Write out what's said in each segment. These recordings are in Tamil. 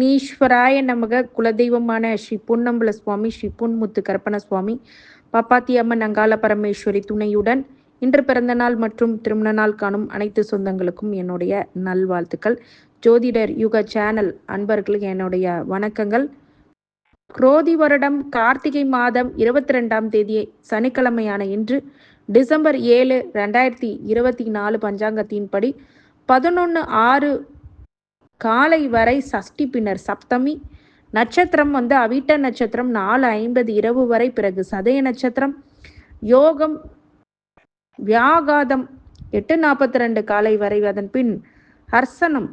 விக்னேஸ்வராய நமக குலதெய்வமான ஸ்ரீ பொன்னம்பல சுவாமி ஸ்ரீ பொன்முத்து கற்பன சுவாமி பப்பாத்தி அம்மன் அங்காள பரமேஸ்வரி துணையுடன் இன்று பிறந்த நாள் மற்றும் திருமண நாள் காணும் அனைத்து சொந்தங்களுக்கும் என்னுடைய நல்வாழ்த்துக்கள். ஜோதிடர் யுக சேனல் அன்பர்களுக்கு என்னுடைய வணக்கங்கள். குரோதி வருடம் கார்த்திகை மாதம் இருபத்தி ரெண்டாம் தேதியை சனிக்கிழமையான இன்று டிசம்பர் ஏழு ரெண்டாயிரத்தி இருபத்தி நாலு பஞ்சாங்கத்தின்படி பதினொன்று ஆறு காலை வரை சஷ்டி பின்னர் சப்தமி. நட்சத்திரம் வந்து அவிட்ட நட்சத்திரம் நாலு ஐம்பது இரவு வரை பிறகு சதய நட்சத்திரம். யோகம் வியாகாதம் எட்டு நாற்பத்தி ரெண்டு காலை வரை அதன் பின் ஹர்சனம்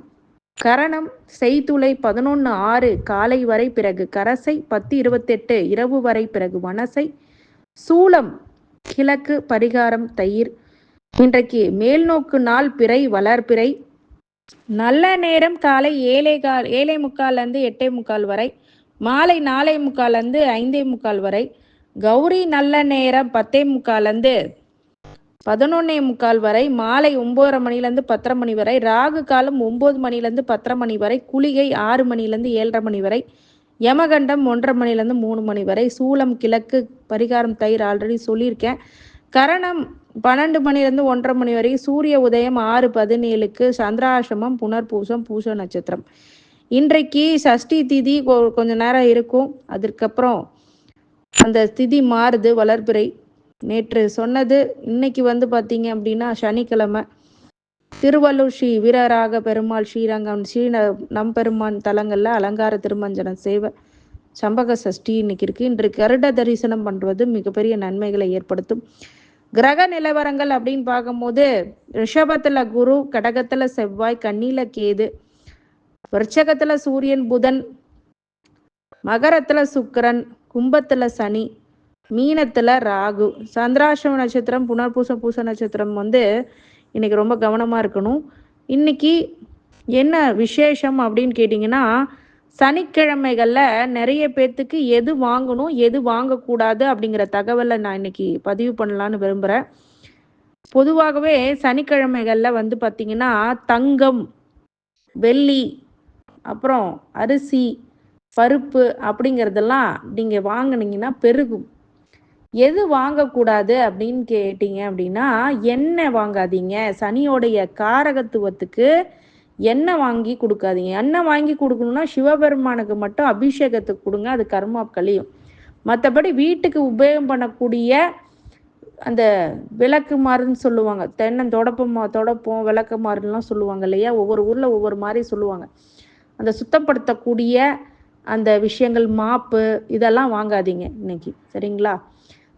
கரணம் செய்துளை பதினொன்று ஆறு காலை வரை பிறகு கரசை பத்து இருபத்தெட்டு இரவு வரை பிறகு வனசை. சூளம் கிழக்கு பரிகாரம் தயிர். இன்றைக்கு மேல்நோக்கு நாள் பிறை வளர்பிறை. நல்ல நேரம் காலை ஏழை கால் ஏழை முக்கால்லேருந்து எட்டே முக்கால் வரை மாலை நாலே முக்கால்லேருந்து ஐந்தே முக்கால் வரை கௌரி நல்ல நேரம் பத்தே முக்கால்லேருந்து பதினொன்னே முக்கால் வரை மாலை ஒம்போதரை மணிலேருந்து பத்தரை மணி வரை ராகு காலம் ஒம்பது மணிலேருந்து பத்தரை மணி வரை குளிகை ஆறு மணிலேருந்து ஏழரை மணி வரை யமகண்டம் ஒன்றரை மணிலேருந்து மூணு மணி வரை சூளம் கிழக்கு பரிகாரம் தயிர் ஆல்ரெடி சொல்லியிருக்கேன். கரணம் பன்னெண்டு மணிலேருந்து ஒன்றரை மணி வரைக்கும் சூரிய உதயம் ஆறு பதினேழுக்கு சந்திராசிரமம் புனர்பூசம் பூச நட்சத்திரம். இன்றைக்கு சஷ்டி திதி கொஞ்ச நேரம் இருக்கும். அதற்கப்புறம் அந்த திதி மாறுது வளர்பிறை. நேற்று சொன்னது இன்னைக்கு வந்து பார்த்தீங்க அப்படின்னா சனிக்கிழமை. திருவள்ளூர் ஸ்ரீ வீரராக பெருமாள் ஸ்ரீரங்கம் ஸ்ரீ நம்பெருமான் தலங்களில் அலங்கார திருமஞ்சனம் சேவை சம்பக சஷ்டி இன்னைக்கு இருக்கு. இன்று கருட தரிசனம் பண்ணுவது மிகப்பெரிய நன்மைகளை ஏற்படுத்தும். கிரக நிலவரங்கள் அப்படின்னு பார்க்கும்போது ரிஷபத்துல குரு கடகத்துல செவ்வாய் கண்ணில கேது விருச்சகத்துல சூரியன் புதன் மகரத்துல சுக்கரன் கும்பத்துல சனி மீனத்துல ராகு சந்திராசிரம நட்சத்திரம் புனர்பூச பூச நட்சத்திரம் வந்து இன்னைக்கு ரொம்ப கவனமா இருக்கணும். இன்னைக்கு என்ன விசேஷம் அப்படின்னு கேட்டிங்கன்னா சனிக்கிழமைகளில் நிறைய பேர்த்துக்கு எது வாங்கணும் எது வாங்கக்கூடாது அப்படிங்கிற தகவலை நான் இன்னைக்கு பதிவு பண்ணலான்னு விரும்புகிறேன் பொதுவாகவே சனிக்கிழமைகளில் வந்து பார்த்திங்கன்னா தங்கம் வெள்ளி அப்புறம் அரிசி பருப்பு அப்படிங்கிறதெல்லாம் நீங்கள் வாங்கினீங்கன்னா பெருகும். எது வாங்கக்கூடாது அப்படின்னு கேட்டீங்க அப்படின்னா எண்ணெய் வாங்காதீங்க. சனியோடைய காரகத்துவத்துக்கு எண்ணெய் வாங்கி கொடுக்காதீங்க. எண்ணெய் வாங்கி கொடுக்கணும்னா சிவபெருமானுக்கு மட்டும் அபிஷேகத்துக்கு கொடுங்க. அது கர்மா கழியும் மற்றபடி வீட்டுக்கு உபயோகம் பண்ணக்கூடிய அந்த விளக்கு மாறுன்னு சொல்லுவாங்க. தென்னை தொடப்பம் தொடப்பம் விளக்கு மாறுலாம் சொல்லுவாங்க இல்லையா? ஒவ்வொரு ஊரில் ஒவ்வொரு மாதிரி சொல்லுவாங்க. அந்த சுத்தப்படுத்தக்கூடிய அந்த விஷயங்கள் மாப்பு இதெல்லாம் வாங்காதீங்க இன்னைக்கு. சரிங்களா?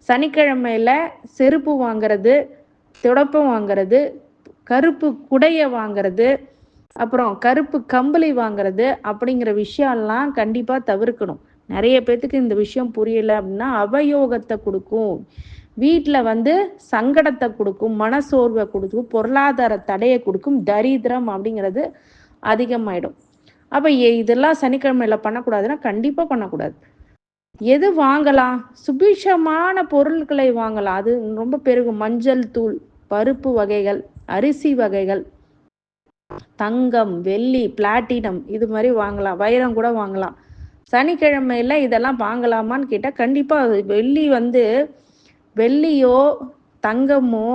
சனிக்கிழமையில் செருப்பு வாங்கிறது தொடப்பம் வாங்கிறது கருப்பு குடையை வாங்கிறது அப்புறம் கருப்பு கம்பளி வாங்குறது அப்படிங்கிற விஷயம்லாம் கண்டிப்பாக தவிர்க்கணும். நிறைய பேர்த்துக்கு இந்த விஷயம் புரியல அப்படின்னா அவயோகத்தை கொடுக்கும். வீட்டில் வந்து சங்கடத்தை கொடுக்கும் மனசோர்வை கொடுக்கும் பொருளாதார தடையை கொடுக்கும் தரித்திரம் அப்படிங்கிறது அதிகமாயிடும். அப்போ இதெல்லாம் சனிக்கிழமையில் பண்ணக்கூடாதுன்னா கண்டிப்பாக பண்ணக்கூடாது. எது வாங்கலாம்? சுபிஷமான பொருட்களை வாங்கலாம். அது ரொம்ப பெருகும். மஞ்சள் தூள் பருப்பு வகைகள் அரிசி வகைகள் தங்கம் வெள்ளி பிளாட்டினம் இது மாதிரி வாங்கலாம். வைரம் கூட வாங்கலாம். சனிக்கிழமையில இதெல்லாம் வாங்கலாமான்னு கேட்டால் கண்டிப்பாக வெள்ளி வந்து வெள்ளியோ தங்கமோ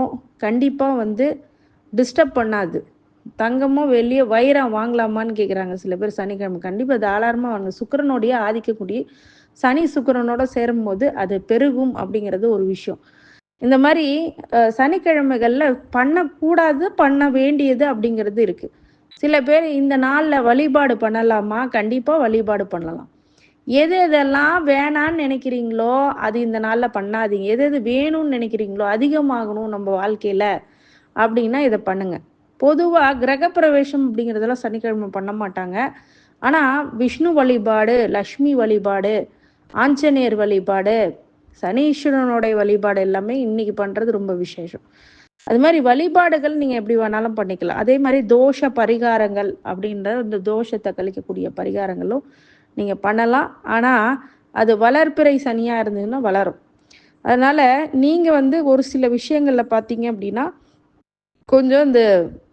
கண்டிப்பாக வந்து டிஸ்டர்ப் பண்ணாது. தங்கமோ வெள்ளியோ வைரம் வாங்கலாமான்னு கேட்குறாங்க சில பேர் சனிக்கிழமை. கண்டிப்பாக தாராளமாக வாங்க சுக்கரனோடைய ஆதிக்கக்கூடிய சனி சுக்கரனோட சேரும்போது அது பெருகும் அப்படிங்கிறது ஒரு விஷயம். இந்த மாதிரி சனிக்கிழமைகளில் பண்ணக்கூடாது பண்ண வேண்டியது அப்படிங்கிறது இருக்குது சில பேர் இந்த நாளில் வழிபாடு பண்ணலாமா? கண்டிப்பாக வழிபாடு பண்ணலாம். எது எதெல்லாம் வேணான்னு நினைக்கிறீங்களோ அது இந்த நாளில் பண்ணாதீங்க. எது எது வேணும்னு நினைக்கிறீங்களோ அதிகமாகணும் நம்ம வாழ்க்கையில் அப்படின்னா இதை பண்ணுங்க. பொதுவாக கிரகப்பிரவேசம் அப்படிங்கிறதெல்லாம் சனிக்கிழமை பண்ண மாட்டாங்க. ஆனால் விஷ்ணு வழிபாடு லக்ஷ்மி வழிபாடு ஆஞ்சநேயர் வழிபாடு சனீஸ்வரனுடைய வழிபாடு எல்லாமே இன்னைக்கு பண்றது ரொம்ப விசேஷம். அது மாதிரி வழிபாடுகள் நீங்க எப்படி வேணாலும் பண்ணிக்கலாம். அதே மாதிரி தோஷ பரிகாரங்கள் அப்படின்ற இந்த தோஷத்தை கழிக்கக்கூடிய பரிகாரங்களும் நீங்க பண்ணலாம். ஆனா அது வளர்ப்பிறை சனியா இருந்ததுன்னா வளரும். அதனால நீங்க வந்து ஒரு சில விஷயங்கள்ல பார்த்தீங்க அப்படின்னா கொஞ்சம் இந்த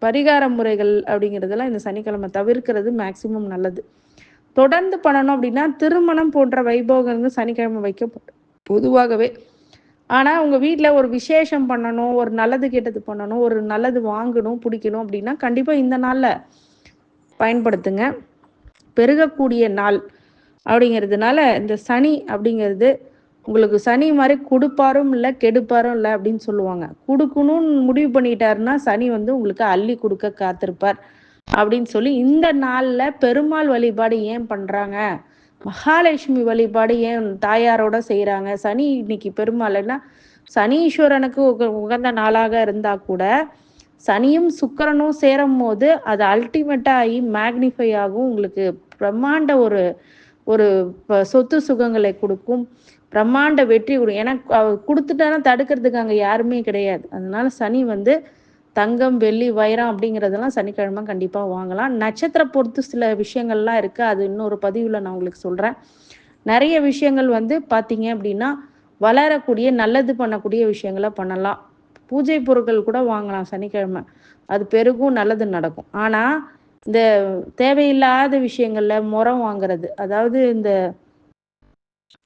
பரிகார முறைகள் அப்படிங்கிறதெல்லாம் இந்த சனிக்கிழமை தவிர்க்கிறது மேக்சிமம் நல்லது. தொடர்ந்து பண்ணணும் அப்படின்னா திருமணம் போன்ற வைபோகங்கள் சனிக்கிழமை வைக்கப்படும். பொதுவாகவே. ஆனால் உங்கள் வீட்டில் ஒரு விசேஷம் பண்ணணும் ஒரு நல்லது கெட்டது பண்ணணும் ஒரு நல்லது வாங்கணும் பிடிக்கணும் அப்படின்னா கண்டிப்பாக இந்த நாளில் பயன்படுத்துங்க. பெருகக்கூடிய நாள் அப்படிங்கிறதுனால இந்த சனி அப்படிங்கிறது உங்களுக்கு சனி மாதிரி கொடுப்பாரும் இல்லை கெடுப்பாரும் இல்லை அப்படின்னு சொல்லுவாங்க. கொடுக்கணும்னு முடிவு பண்ணிட்டாருன்னா சனி வந்து உங்களுக்கு அள்ளி கொடுக்க காத்திருப்பார் அப்படின்னு சொல்லி இந்த நாளில் பெருமாள் வழிபாடு ஏன் பண்ணுறாங்க மகாலட்சுமி வழிபாடு ஏன் தாயாரோட செய்கிறாங்க சனி இன்னைக்கு பெருமாள்னா சனீஸ்வரனுக்கு உகந்த நாளாக இருந்தால் கூட சனியும் சுக்கரனும் சேரும் போது அது அல்டிமேட்டாக ஆகி மேக்னிஃபை ஆகும். உங்களுக்கு பிரம்மாண்ட ஒரு ஒரு சொத்து சுகங்களை கொடுக்கும். பிரம்மாண்ட வெற்றி கொடுக்கும். ஏன்னா கொடுத்துட்டானா தடுக்கிறதுக்கு அங்கே யாருமே கிடையாது. அதனால சனி வந்து தங்கம் வெள்ளி வைரம் அப்படிங்கிறதெல்லாம் சனிக்கிழமை கண்டிப்பாக வாங்கலாம். நட்சத்திர பொறுத்து சில விஷயங்கள்லாம் இருக்குது அது இன்னொரு பதிவில் நான் உங்களுக்கு சொல்கிறேன் நிறைய விஷயங்கள் வந்து பார்த்தீங்க அப்படின்னா வளரக்கூடிய நல்லது பண்ணக்கூடிய விஷயங்களை பண்ணலாம். பூஜை பொருட்கள் கூட வாங்கலாம் சனிக்கிழமை. அது பெருகும் நல்லது நடக்கும். ஆனால் இந்த தேவையில்லாத விஷயங்களில் முறம் வாங்குறது அதாவது இந்த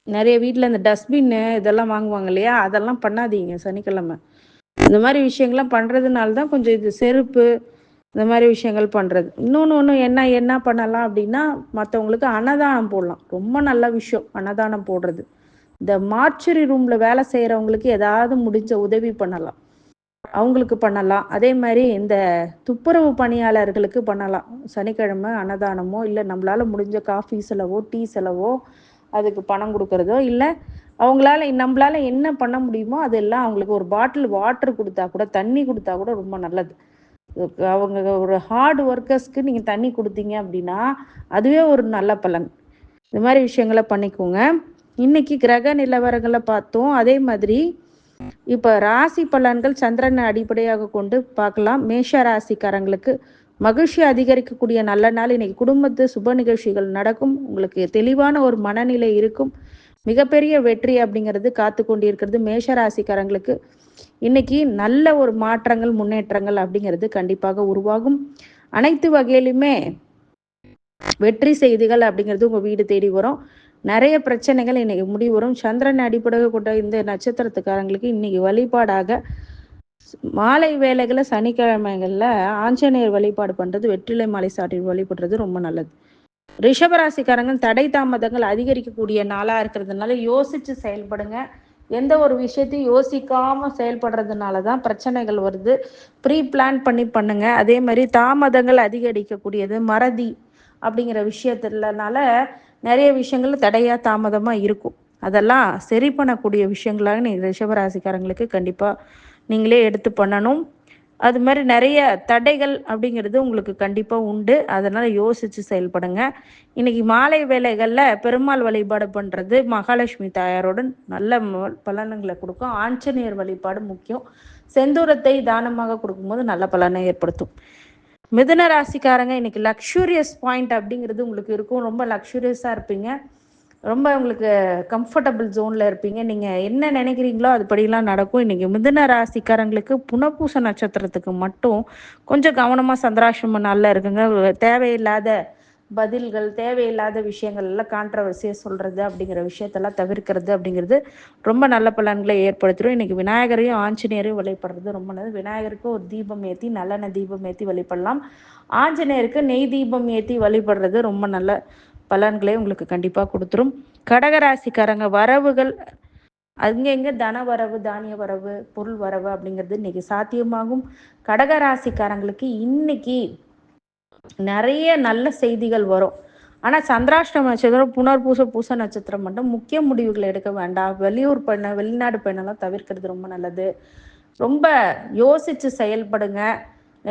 நிறைய வீட்டில் இந்த டஸ்ட்பின்னு இதெல்லாம் வாங்குவாங்க இல்லையா? அதெல்லாம் பண்ணாதீங்க சனிக்கிழமை. இந்த மாதிரி விஷயங்கள்லாம் பண்ணுறதுனால தான் கொஞ்சம் இது செருப்பு இந்த மாதிரி விஷயங்கள் பண்ணுறது இன்னொன்று ஒன்று என்ன என்ன பண்ணலாம் அப்படின்னா மற்றவங்களுக்கு அன்னதானம் போடலாம். ரொம்ப நல்ல விஷயம் அன்னதானம் போடுறது. இந்த மார்ச்சரி ரூமில் வேலை செய்கிறவங்களுக்கு ஏதாவது முடிஞ்ச உதவி பண்ணலாம். அவங்களுக்கு பண்ணலாம். அதே மாதிரி இந்த துப்புரவு பணியாளர்களுக்கு பண்ணலாம். சனிக்கிழமை அன்னதானமோ இல்லை நம்மளால் முடிஞ்ச காஃபி செலவோ டீ செலவோ அதுக்கு பணம் கொடுக்கறதோ இல்லை அவங்களால நம்மளால என்ன பண்ண முடியுமோ அதெல்லாம் அவங்களுக்கு ஒரு பாட்டில் வாட்டர் கொடுத்தா கூட தண்ணி கொடுத்தா கூட ரொம்ப நல்லது. அவங்க ஒரு ஹார்ட் ஒர்க்கர்ஸ்க்கு நீங்கள் தண்ணி கொடுத்தீங்க அப்படின்னா அதுவே ஒரு நல்ல பலன். இந்த மாதிரி விஷயங்களை பண்ணிக்கோங்க. இன்னைக்கு கிரக நிலவரங்களை பார்த்தோம். அதே மாதிரி இப்போ ராசி பலன்கள் சந்திரனை அடிப்படையாக கொண்டு பார்க்கலாம். மேஷ ராசிக்காரங்களுக்கு மகிழ்ச்சி அதிகரிக்கக்கூடிய நல்ல நாள். இன்னைக்கு குடும்பத்து சுப நிகழ்ச்சிகள் நடக்கும். உங்களுக்கு தெளிவான ஒரு மனநிலை இருக்கும். மிகப்பெரிய வெற்றி அப்படிங்கிறது காத்து கொண்டிருக்கிறது மேஷ ராசிக்காரங்களுக்கு இன்னைக்கு நல்ல ஒரு மாற்றங்கள் முன்னேற்றங்கள் அப்படிங்கிறது கண்டிப்பாக உருவாகும். அனைத்து வகையிலுமே வெற்றி செய்திகள் அப்படிங்கிறது உங்கள் வீடு தேடி வரும். நிறைய பிரச்சனைகள் இன்னைக்கு முடிவரும் சந்திரன் அடிப்படையாக கொண்ட இந்த நட்சத்திரத்துக்காரங்களுக்கு இன்னைக்கு வழிபாடாக மாலை வேலைகளை சனிக்கிழமைகளில் ஆஞ்சநேயர் வழிபாடு பண்ணுறது வெற்றிலை மாலை சாட்டி வழிபடுறது ரொம்ப நல்லது. ரிஷபராசிக்காரங்க தடை தாமதங்கள் அதிகரிக்கக்கூடிய நாளாக இருக்கிறதுனால யோசித்து செயல்படுங்க. எந்த ஒரு விஷயத்தையும் யோசிக்காம செயல்படுறதுனால தான் பிரச்சனைகள் வருது. ப்ரீ பிளான் பண்ணி பண்ணுங்க. அதே மாதிரி தாமதங்கள் அதிகரிக்கக்கூடியது மறதி அப்படிங்கிற விஷயத்துலனால நிறைய விஷயங்கள் தடையாக தாமதமாக இருக்கும். அதெல்லாம் சரி பண்ணக்கூடிய விஷயங்களாக நீங்கள் ரிஷபராசிக்காரங்களுக்கு கண்டிப்பாக நீங்களே எடுத்து பண்ணணும். அது மாதிரி நிறைய தடைகள் அப்படிங்கிறது உங்களுக்கு கண்டிப்பாக உண்டு. அதனால் யோசித்து செயல்படுங்க. இன்றைக்கி மாலை வேலைகளில் பெருமாள் வழிபாடு பண்ணுறது மகாலட்சுமி தாயாரோட நல்ல பலன்களை கொடுக்கும். ஆஞ்சநேயர் வழிபாடு முக்கியம். செந்தூரத்தை தானமாக கொடுக்கும்போது நல்ல பலனை ஏற்படுத்தும். மிதுன ராசிக்காரங்க இன்னைக்கு லக்ஸூரியஸ் பாயிண்ட் அப்படிங்கிறது உங்களுக்கு இருக்கும். ரொம்ப லக்ஸூரியஸாக இருப்பீங்க. ரொம்ப உங்களுக்கு கம்ஃபர்டபுள் ஜோனில் இருப்பீங்க. நீங்கள் என்ன நினைக்கிறீங்களோ அதுபடிலாம் நடக்கும். இன்றைக்கி மிதுன ராசிக்காரங்களுக்கு புனப்பூச நட்சத்திரத்துக்கு மட்டும் கொஞ்சம் கவனமாக சந்திராசிரம நாளில் இருக்குங்க. தேவையில்லாத பதில்கள் தேவையில்லாத விஷயங்கள் எல்லாம் கான்ட்ரவர்சியாக சொல்கிறது அப்படிங்கிற விஷயத்தெல்லாம் தவிர்க்கிறது அப்படிங்கிறது ரொம்ப நல்ல பலன்களை ஏற்படுத்திடும். இன்றைக்கி விநாயகரையும் ஆஞ்சநேயரையும் வழிபடுறது ரொம்ப நல்லது. விநாயகருக்கு ஒரு தீபம் ஏற்றி நல்லெண்ணெய் தீபம் ஏற்றி வழிபடலாம். ஆஞ்சநேயருக்கு நெய் தீபம் ஏற்றி வழிபடுறது ரொம்ப நல்ல பலன்களை உங்களுக்கு கண்டிப்பாக கொடுத்துரும். கடகராசிக்காரங்க வரவுகள் அங்கங்க தன வரவு தானிய வரவு பொருள் வரவு அப்படிங்கிறது இன்னைக்கு சாத்தியமாகும். கடகராசிக்காரங்களுக்கு இன்னைக்கு நிறைய நல்ல செய்திகள் வரும். ஆனால் சந்திராஷ்டம நட்சத்திரம் புனர்பூச பூச நட்சத்திரம் மட்டும் முக்கிய முடிவுகளை எடுக்க வேண்டாம். வெளியூர் பெண்ணை வெளிநாடு பெண்ணெல்லாம் தவிர்க்கிறது ரொம்ப நல்லது. ரொம்ப யோசிச்சு செயல்படுங்க.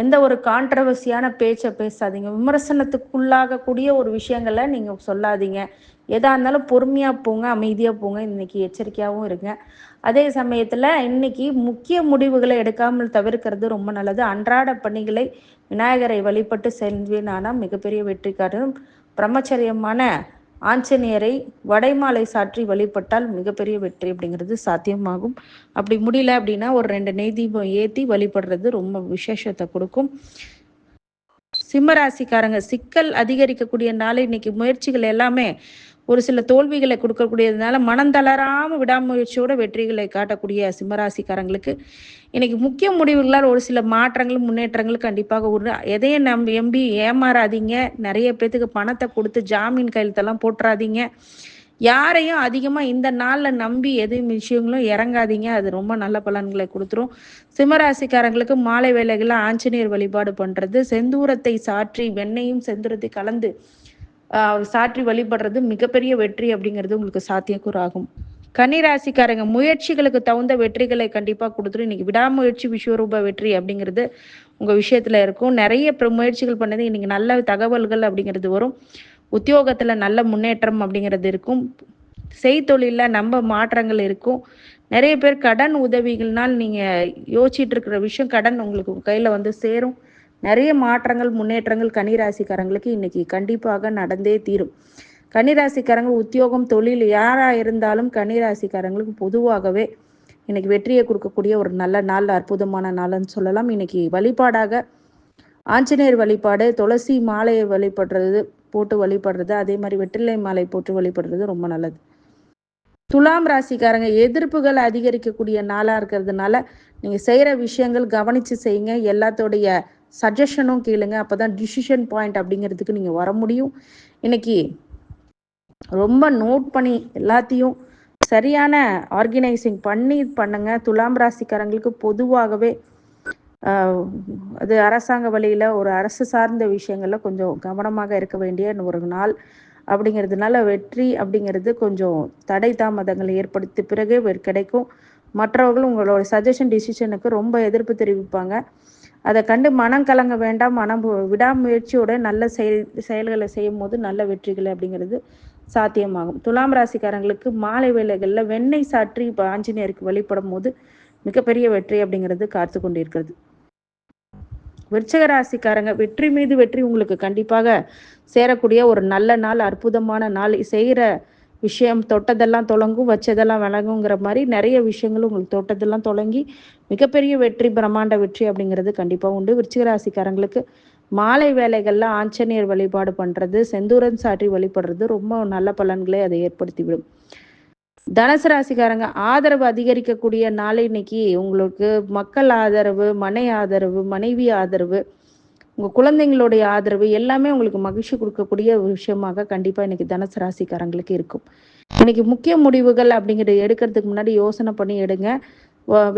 எந்த ஒரு கான்ட்ரவர்சியான பேச்சை பேசாதீங்க. விமர்சனத்துக்குள்ளாகக்கூடிய ஒரு விஷயங்களை நீங்கள் சொல்லாதீங்க. எதா இருந்தாலும் பொறுமையாக போங்க அமைதியாக போங்க. இன்னைக்கு எச்சரிக்கையாகவும் இருங்க. அதே சமயத்தில் இன்னைக்கு முக்கிய முடிவுகளை எடுக்காமல் தவிர்க்கிறது ரொம்ப நல்லது. அன்றாட பணிகளை விநாயகரை வழிபட்டு செல்வேனானால் மிகப்பெரிய வெற்றிக்காரரும் பிரம்மச்சரியமான ஆஞ்சநேயரை வடைமாலை சாற்றி வழிபட்டால் மிகப்பெரிய வெற்றி அப்படிங்கிறது சாத்தியமாகும். அப்படி முடியல அப்படின்னா ஒரு ரெண்டு நெய் தீபம் ஏற்றி வழிபடுறது ரொம்ப விசேஷத்தை கொடுக்கும். சிம்ம ராசிக்காரங்க சிக்கல் அதிகரிக்கக்கூடிய நாள் இன்னைக்கு முயற்சிகள் எல்லாமே ஒரு சில தோல்விகளை கொடுக்கக்கூடியதுனால மனம் தளராமல் விடாமுயற்சியோட வெற்றிகளை காட்டக்கூடிய சிம்மராசிக்காரங்களுக்கு இன்னைக்கு முக்கிய முடிவுகளால் ஒரு சில மாற்றங்கள் முன்னேற்றங்கள் கண்டிப்பாக ஒரு எதையும் நம்பி எம்பி ஏமாறாதீங்க. நிறைய பேத்துக்கு பணத்தை கொடுத்து ஜாமீன் கையெழுத்தெல்லாம் போட்டுறாதீங்க. யாரையும் அதிகமாக இந்த நாளில் நம்பி எதையும் விஷயங்களும் இறங்காதீங்க. அது ரொம்ப நல்ல பலன்களை கொடுத்துரும். சிம்மராசிக்காரங்களுக்கு மாலை வேலைகளில் ஆஞ்சநேயர் வழிபாடு பண்ணுறது செந்தூரத்தை சாற்றி வெண்ணையும் செந்தூரத்தை கலந்து சாற்றி வழிபடுறது மிகப்பெரிய வெற்றி அப்படிங்கிறது உங்களுக்கு சாத்தியக்கூறாகும். கன்னிராசிக்காரங்க முயற்சிகளுக்கு தகுந்த வெற்றிகளை கண்டிப்பாக கொடுத்துரும். இன்னைக்கு விடாமுயற்சி விஸ்வரூப வெற்றி அப்படிங்கிறது உங்கள் விஷயத்தில் இருக்கும். நிறைய முயற்சிகள் பண்ணது இன்னைக்கு நல்ல தகவல்கள் அப்படிங்கிறது வரும். உத்தியோகத்தில் நல்ல முன்னேற்றம் அப்படிங்கிறது இருக்கும். செய்தொழிலில் நம்ம மாற்றங்கள் இருக்கும். நிறைய பேர் கடன் உதவிகள்னால் நீங்கள் யோசிச்சுட்டு இருக்கிற விஷயம் கடன் உங்களுக்கு கையில் வந்து சேரும். நிறைய மாற்றங்கள் முன்னேற்றங்கள் கன்னிராசிக்காரங்களுக்கு இன்னைக்கு கண்டிப்பாக நடந்தே தீரும். கன்னிராசிக்காரங்க உத்தியோகம் தொழில் யாராக இருந்தாலும் கன்னிராசிக்காரங்களுக்கு பொதுவாகவே இன்னைக்கு வெற்றியை கொடுக்கக்கூடிய ஒரு நல்ல நாள் அற்புதமான நாள்னு சொல்லலாம். இன்னைக்கு வழிபாடாக ஆஞ்சநேயர் வழிபாடு துளசி மாலையை வழிபடுறது போட்டு வழிபடுறது அதே மாதிரி வெற்றிலை மாலை போட்டு வழிபடுறது ரொம்ப நல்லது. துலாம் ராசிக்காரங்க எதிர்ப்புகள் அதிகரிக்கக்கூடிய நாளாக இருக்கிறதுனால நீங்கள் செய்கிற விஷயங்கள் கவனித்து செய்யுங்க. எல்லாத்தோடைய சஜஷனும் கேளுங்க. அப்போ தான் டிசிஷன் பாயிண்ட் அப்படிங்கிறதுக்கு நீங்கள் வர முடியும். இன்னைக்கு ரொம்ப நோட் பண்ணி எல்லாத்தையும் சரியான ஆர்கனைசிங் பண்ணி பண்ணுங்க. துலாம் ராசிக்காரங்களுக்கு பொதுவாகவே அது அரசாங்க வழியில் ஒரு அரசு சார்ந்த விஷயங்களில் கொஞ்சம் கவனமாக இருக்க வேண்டிய ஒரு நாள் அப்படிங்கிறதுனால வெற்றி அப்படிங்கிறது கொஞ்சம் தடை தாமதங்களை ஏற்படுத்தி பிறகு கிடைக்கும். மற்றவர்கள் உங்களோட சஜஷன் டிசிஷனுக்கு ரொம்ப எதிர்ப்பு தெரிவிப்பாங்க. அதை கண்டு மனம் கலங்க வேண்டாம் மனம் விடாமுயற்சியோட நல்ல செயல் செயல்களை செய்யும் போது நல்ல வெற்றிகள் அப்படிங்கிறது சாத்தியமாகும். துலாம் ராசிக்காரங்களுக்கு மாலை வேலைகளில் வெண்ணெய் சாற்றி இப்போ ஆஞ்சநேயருக்கு வழிபடும் போது மிகப்பெரிய வெற்றி அப்படிங்கிறது காத்து கொண்டிருக்கிறது. விருச்சக ராசிக்காரங்க வெற்றி மீது வெற்றி உங்களுக்கு கண்டிப்பாக சேரக்கூடிய ஒரு நல்ல நாள் அற்புதமான நாள். செய்கிற விஷயம் தொட்டதெல்லாம் தொடங்கும் வச்சதெல்லாம் விளங்குங்கிற மாதிரி நிறைய விஷயங்களும் உங்களுக்கு தொட்டதெல்லாம் தொடங்கி மிகப்பெரிய வெற்றி பிரம்மாண்ட வெற்றி அப்படிங்கிறது கண்டிப்பாக உண்டு. விருச்சிகராசிக்காரங்களுக்கு மாலை வேலைகளில் ஆஞ்சநேயர் வழிபாடு பண்ணுறது செந்தூரன் சாற்றி வழிபடுறது ரொம்ப நல்ல பலன்களை அதை ஏற்படுத்திவிடும். தனுசு ராசிக்காரங்க ஆதரவு அதிகரிக்கக்கூடிய நாள் இன்னைக்கு உங்களுக்கு மக்கள் ஆதரவு மனை ஆதரவு மனைவி ஆதரவு உங்கள் குழந்தைங்களுடைய ஆதரவு எல்லாமே உங்களுக்கு மகிழ்ச்சி கொடுக்கக்கூடிய விஷயமாக கண்டிப்பாக இன்னைக்கு தனுசு ராசிக்காரங்களுக்கு இருக்கும். இன்னைக்கு முக்கிய முடிவுகள் அப்படிங்கிறத எடுக்கிறதுக்கு முன்னாடி யோசனை பண்ணி எடுங்க.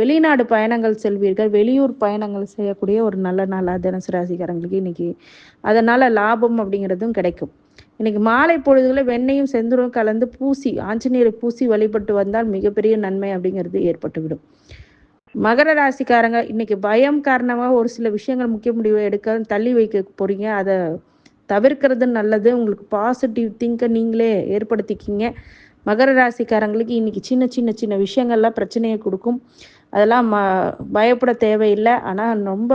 வெளிநாடு பயணங்கள் செல்வீர்கள். வெளியூர் பயணங்கள் செய்யக்கூடிய ஒரு நல்ல நாளாக தனுசு ராசிக்காரங்களுக்கு இன்னைக்கு அதனால லாபம் அப்படிங்கிறதும் கிடைக்கும். இன்னைக்கு மாலை பொழுதுகளில் வெண்ணையும் செந்தூரும் கலந்து பூசி ஆஞ்சநேயரை பூசி வழிபட்டு வந்தால் மிகப்பெரிய நன்மை அப்படிங்கிறது ஏற்பட்டுவிடும். மகர ராசிக்காரங்க இன்னைக்கு பயம் காரணமாக ஒரு சில விஷயங்கள் முக்கிய முடிவு எடுக்க தள்ளி வைக்க போறீங்க. அதை தவிர்க்கிறது நல்லது. உங்களுக்கு பாசிட்டிவ் திங்கை நீங்களே ஏற்படுத்திக்கிங்க. மகர ராசிக்காரங்களுக்கு இன்னைக்கு சின்ன சின்ன சின்ன விஷயங்கள்லாம் பிரச்சனையை கொடுக்கும். அதெல்லாம் ம பயப்பட தேவையில்லை. ஆனால் ரொம்ப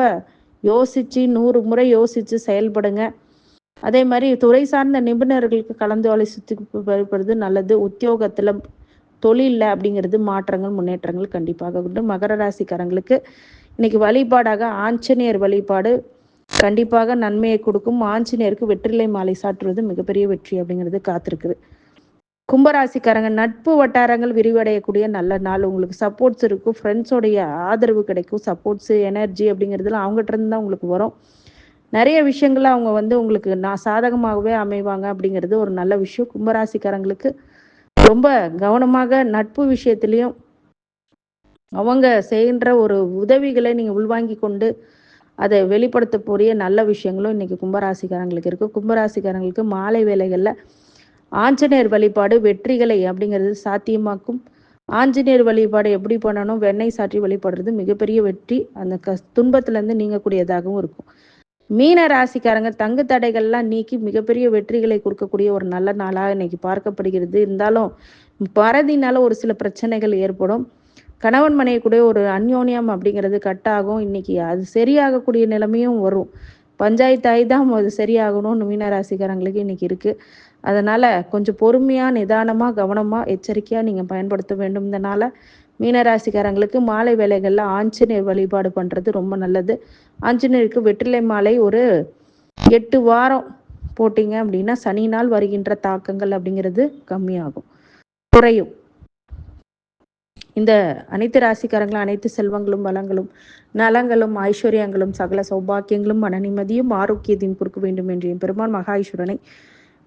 யோசித்து நூறு முறை யோசித்து செயல்படுங்க. அதே மாதிரி துறை சார்ந்த நிபுணர்களுக்கு கலந்து ஆலோசித்து பயப்படுறது நல்லது. உத்தியோகத்தில் தொழிலில் அப்படிங்கிறது மாற்றங்கள் முன்னேற்றங்கள் கண்டிப்பாக உண்டு. மகர ராசிக்காரங்களுக்கு இன்னைக்கு வழிபாடாக ஆஞ்சநேயர் வழிபாடு கண்டிப்பாக நன்மையை கொடுக்கும். ஆஞ்சநேயருக்கு வெற்றிலை மாலை சாற்றுவது மிகப்பெரிய வெற்றி அப்படிங்கிறது காத்திருக்குது. கும்பராசிக்காரங்க நட்பு வட்டாரங்கள் விரிவடையக்கூடிய நல்ல நாள். உங்களுக்கு சப்போர்ட்ஸ் இருக்கும். ஃப்ரெண்ட்ஸோடைய ஆதரவு கிடைக்கும். சப்போர்ட்ஸு எனர்ஜி அப்படிங்கிறதுலாம் அவங்ககிட்ட இருந்து தான் உங்களுக்கு வரும். நிறைய விஷயங்கள் அவங்க வந்து உங்களுக்கு நான் சாதகமாகவே அமைவாங்க அப்படிங்கிறது ஒரு நல்ல விஷயம். கும்பராசிக்காரங்களுக்கு ரொம்ப கவனமாக நட்பு விஷயத்திலையும் அவங்க செய்கின்ற ஒரு உதவிகளை நீங்கள் உள்வாங்கி கொண்டு அதை வெளிப்படுத்தக்கூடிய நல்ல விஷயங்களும் இன்னைக்கு கும்பராசிக்காரங்களுக்கு இருக்குது கும்பராசிக்காரங்களுக்கு மாலை வேலைகளில் ஆஞ்சநேயர் வழிபாடு வெற்றிகளை அப்படிங்கிறது சாத்தியமாக்கும். ஆஞ்சநேயர் வழிபாடு எப்படி பண்ணணும்? வெண்ணெய் சாற்றி வழிபடுறது மிகப்பெரிய வெற்றி. அந்த க துன்பத்துலேருந்து நீங்கக்கூடியதாகவும் இருக்கும். மீன ராசிக்காரங்க தங்கு தடைகள்லாம் நீக்கி மிகப்பெரிய வெற்றிகளை கொடுக்கக்கூடிய ஒரு நல்ல நாளாக இன்னைக்கு பார்க்கப்படுகிறது. இருந்தாலும் பரதினால ஒரு சில பிரச்சனைகள் ஏற்படும். கணவன் மனைவி கூட ஒரு அந்யோன்யம் அப்படிங்கிறது கட்டாகும் இன்னைக்கு அது சரியாகக்கூடிய நிலைமையும் வரும். பஞ்சாயத்து தான் அது சரியாகணும்னு மீனராசிக்காரங்களுக்கு இன்னைக்கு இருக்குது அதனால கொஞ்சம் பொறுமையா நிதானமா கவனமா எச்சரிக்கையா நீங்க பயன்படுத்த வேண்டும்தனால மீனராசிக்காரங்களுக்கு மாலை வேலைகளில் ஆஞ்சநேயர் வழிபாடு பண்ணுறது ரொம்ப நல்லது. ஆஞ்சநேயருக்கு வெற்றிலை மாலை ஒரு எட்டு வாரம் போட்டிங்க அப்படின்னா சனி நாள் வருகின்ற தாக்கங்கள் அப்படிங்கிறது கம்மியாகும். குறையும். இந்த அனைத்து ராசிக்காரங்களும் அனைத்து செல்வங்களும் வளங்களும் நலங்களும் ஐஸ்வர்யங்களும் சகல சௌபாக்கியங்களும் மன நிம்மதியும் ஆரோக்கியத்தையும் கொடுக்க வேண்டும் என்று என் பெருமான் மகாஈஸ்வரனை